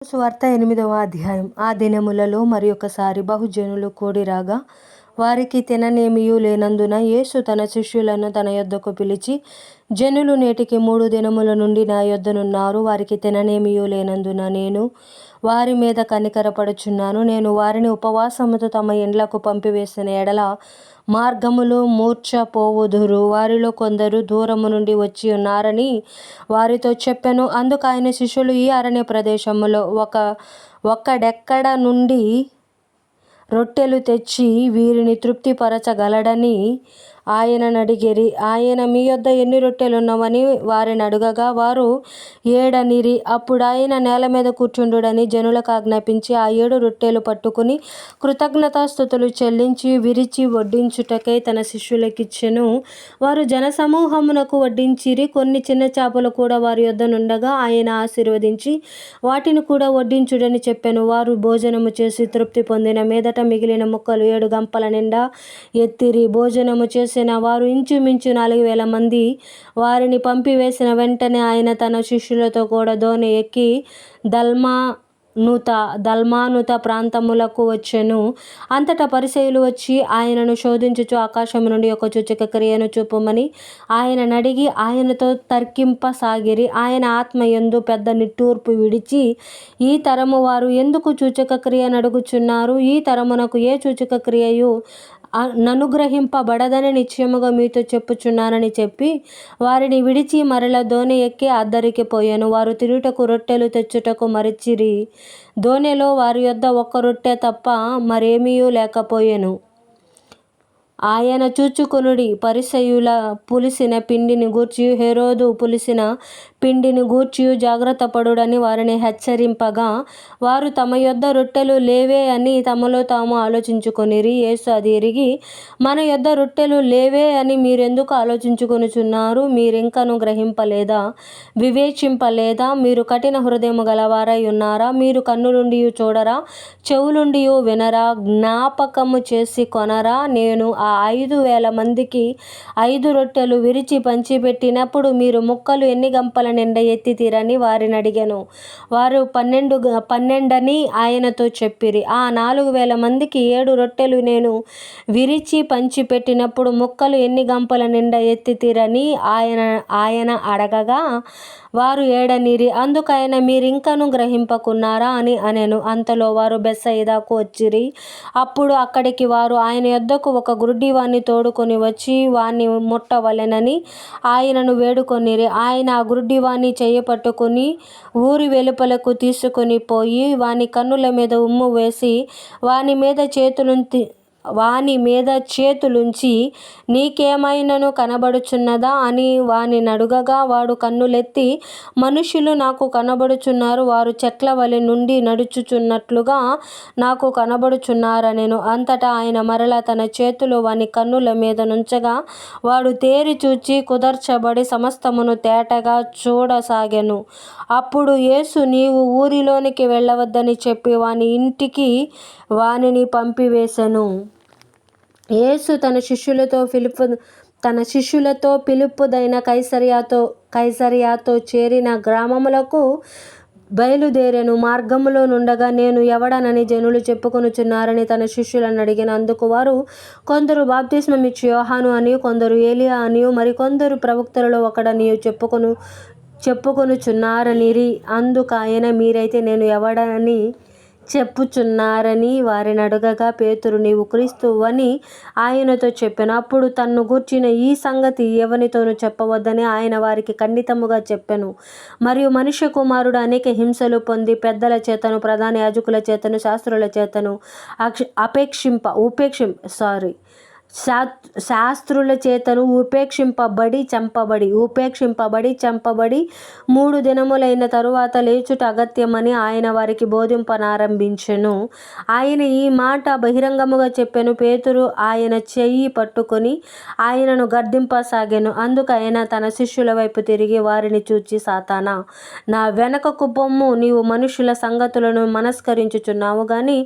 సువార్త ఎనిమిదవ అధ్యాయం. ఆ దినములలో మరి ఒకసారి బహుజనులు కూడిరాగా వారికి తిననేమియూ లేనందున యేసు తన శిష్యులను తన యొద్దకు పిలిచి జనులు నేటికి మూడు దినముల నుండి నా యొద్దనున్నారు వారికి తిననేమియూ లేనందున నేను వారి మీద కనికరపడుచున్నాను. నేను వారిని ఉపవాసముతో తమ ఇండ్లకు పంపివేసిన ఎడల మార్గములు మూర్ఛపోవుదురు. వారిలో కొందరు దూరము నుండి వచ్చి ఉన్నారని వారితో చెప్పాను. అందుకు ఆయన శిష్యులు ఈ అరణ్య ప్రదేశంలో ఒక ఒక్కడెక్కడ నుండి రొట్టెలు తెచ్చి వీరిని తృప్తిపరచగలడని ఆయననడిగిరి ఆయన మీ యొద్ద ఎన్ని రొట్టెలున్నవని వారిని అడుగగా వారు ఏడనిరి. అప్పుడు ఆయన నేల మీద కూర్చుండుడని జనులకు ఆజ్ఞాపించి ఆ ఏడు రొట్టెలు పట్టుకుని కృతజ్ఞతాస్థుతులు చెల్లించి విరిచి వడ్డించుటకై తన శిష్యులకిచ్చెను. వారు జనసమూహమునకు వడ్డించిరి. కొన్ని చిన్న చేపలు కూడా వారి యొద్ద నుండగా ఆయన ఆశీర్వదించి వాటిని కూడా వడ్డించుడని చెప్పాను. వారు భోజనము చేసి తృప్తి పొందిన మీదట మిగిలిన ముక్కలు ఏడు గంపల నిండా ఎత్తిరి. భోజనము చేసి చేసిన వారు ఇంచుమించు నాలుగు వేల మంది. వారిని పంపివేసిన వెంటనే ఆయన తన శిష్యులతో కూడా దోణి ఎక్కి దల్మా నూత దల్మానుత ప్రాంతములకు వచ్చెను. అంతటా పరిచయులు వచ్చి ఆయనను శోధించుచు ఆకాశము నుండి ఒక సూచక క్రియను చూపమని ఆయన నడిగి ఆయనతో తర్కింపసాగిరి. ఆయన ఆత్మ ఎందు పెద్ద నిట్టూర్పు విడిచి ఈ తరము వారు ఎందుకు సూచక క్రియ నడుగుచున్నారు ఈ తరమునకు ఏ సూచక క్రియయు ననుగ్రహింపబడదని నిశ్చయముగా మీతో చెప్పుచున్నానని చెప్పి వారిని విడిచి మరల దోణి ఎక్కి అద్దరికి పోయాను. వారు తిరుటకు రొట్టెలు తెచ్చుటకు మరిచిరి. దోణిలో వారి యొద్ద ఒక్క రొట్టె తప్ప మరేమీ లేకపోయాను. ఆయన చూచుకొనుడి పరిసయుల పులిసిన పిండిని గూర్చి హెరోదు పులిసిన పిండిని గూర్చి జాగ్రత్త పడుడని వారిని హెచ్చరింపగా వారు తమ యొద్ద రొట్టెలు లేవే అని తమలో తాము ఆలోచించుకొనిరి. యేసు అది ఎరిగి మన యొద్ద రొట్టెలు లేవే అని మీరెందుకు ఆలోచించుకొనుచున్నారు? మీరింకను గ్రహింపలేదా? వివేచింపలేదా? మీరు కఠిన హృదయము గలవారై ఉన్నారా? మీరు కన్నులుండి చూడరా? చెవులుండి వినరా? జ్ఞాపకము చేసి కొనరా? నేను ఆ ఐదు వేల మందికి ఐదు రొట్టెలు విరిచి పంచిపెట్టినప్పుడు మీరు ముక్కలు ఎన్ని గంపల నిండా ఎత్తితీరని వారిని అడిగాను. వారు పన్నెండు పన్నెండని ఆయనతో చెప్పిరి. ఆ నాలుగు వేల మందికి ఏడు రొట్టెలు నేను విరిచి పంచిపెట్టినప్పుడు ముక్కలు ఎన్ని గంపల నిండా ఎత్తితీరని ఆయన ఆయన అడగగా వారు ఏడనిరి. అందుకైన మీరింకను గ్రహింపకున్నారా? అని అనెను. అంతలో వారు బెస్సయిదాకు వచ్చిరి. అప్పుడు అక్కడికి వారు ఆయన యొద్దకు ఒక గుడ్డివాణ్ణి తోడుకొని వచ్చి వాణ్ణి ముట్టవలెనని ఆయనను వేడుకొనిరి. ఆయన ఆ గుడ్డివాణ్ణి చేయపట్టుకుని ఊరి వెలుపలకు తీసుకొని పోయి వాని కన్నుల మీద ఉమ్ము వేసి వాని మీద చేతులు వాని మీద చేతులుంచి నీకేమైనను కనబడుచున్నదా? అని వాని నడుగగా వాడు కన్నులెత్తి మనుషులు నాకు కనబడుచున్నారు వారు చెట్ల వలె నుండి నడుచుచున్నట్లుగా నాకు కనబడుచున్నారనెను. అంతటా ఆయన మరల తన చేతులు వాని కన్నుల మీద నుంచగా వాడు తేరి చూచి కుదర్చబడి సమస్తమును తేటగా చూడసాగెను. అప్పుడు యేసు నీవు ఊరిలోనికి వెళ్ళవద్దని చెప్పి వాని ఇంటికి వానిని పంపివేశాను యేసు తన శిష్యులతో పిలుపు తన శిష్యులతో పిలుపుదైన కైసరియాతో కైసరియాతో చేరిన గ్రామములకు బయలుదేరెను. మార్గములో నుండగా నేను ఎవడనని జనులు చెప్పుకొనుచున్నారని తన శిష్యులను అడిగిన. అందుకు వారు కొందరు బాప్తిస్మమిచ్చి యోహాను అని కొందరు ఏలియా అని మరికొందరు ప్రవక్తలలో ఒకడని చెప్పుకొను చెప్పుకొనుచున్నారని అందుకు ఆయన మీరైతే నేను ఎవడనని చెప్పుచున్నారని వారిని అడగగా పేతురు నీవు క్రీస్తువని ఆయనతో చెప్పాను. అప్పుడు తన్ను గూర్చిన ఈ సంగతి ఎవనితోనూ చెప్పవద్దని ఆయన వారికి ఖండితముగా చెప్పాను. మరియు మనుష్య కుమారుడు అనేక హింసలు పొంది పెద్దల చేతను ప్రధాన యాజకుల చేతను శాస్త్రుల చేతను అపేక్షింప ఉపేక్షిం సారీ శాస్త్రుల చేతను ఉపేక్షింపబడి చంపబడి ఉపేక్షింపబడి చంపబడి మూడు దినములైన తరువాత లేచుట అగత్యమని ఆయన వారికి బోధింపనారంభించెను. ఆయన ఈ మాట బహిరంగముగా చెప్పెను. పేతురు ఆయన చెయ్యి పట్టుకొని ఆయనను గర్దింపసాగాను. అందుకు ఆయన తన శిష్యుల వైపు తిరిగి వారిని చూచి సాతానా నా వెనకకు బొమ్ము నీవు మనుషుల సంగతులను మనస్కరించుచున్నావు. కానీ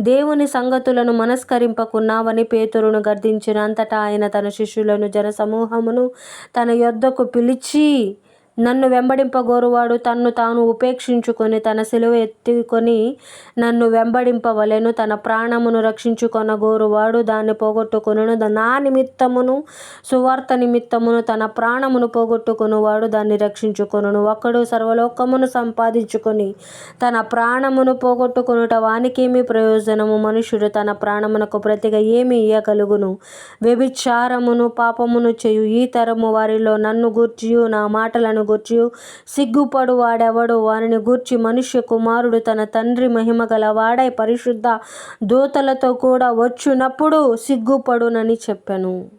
దేవుని సంగతులను మనస్కరింపకున్నావని పేతురును గర్దించి అంతటా ఆయన తన శిష్యులను జనసమూహమును తన యొద్దకు పిలిచి నన్ను వెంబడింపగోరువాడు తన్ను తాను ఉపేక్షించుకొని తన సిలువ ఎత్తుకొని నన్ను వెంబడింపవలెను. తన ప్రాణమును రక్షించుకొనగోరువాడు దాన్ని పోగొట్టుకును నా నిమిత్తమును సువార్త నిమిత్తమును తన ప్రాణమును పోగొట్టుకునివాడు దాన్ని రక్షించుకొనును. ఒకడు సర్వలోకమును సంపాదించుకొని తన ప్రాణమును పోగొట్టుకునుట వానికేమి ప్రయోజనము? మనుషుడు తన ప్రాణమునకు ప్రతిగా ఏమి ఇయ్యగలుగును? వ్యభిచారమును పాపమును చేయు ఈ తరము వారిలో నన్ను గూర్చియు. నా మాటలను గూర్చి. సిగ్గుపడు వాడెవడు వారిని గూర్చి మనుష్య కుమారుడు తన తండ్రి మహిమ గల వాడై పరిశుద్ధ దూతలతో కూడా వచ్చునప్పుడు సిగ్గుపడునని చెప్పాను.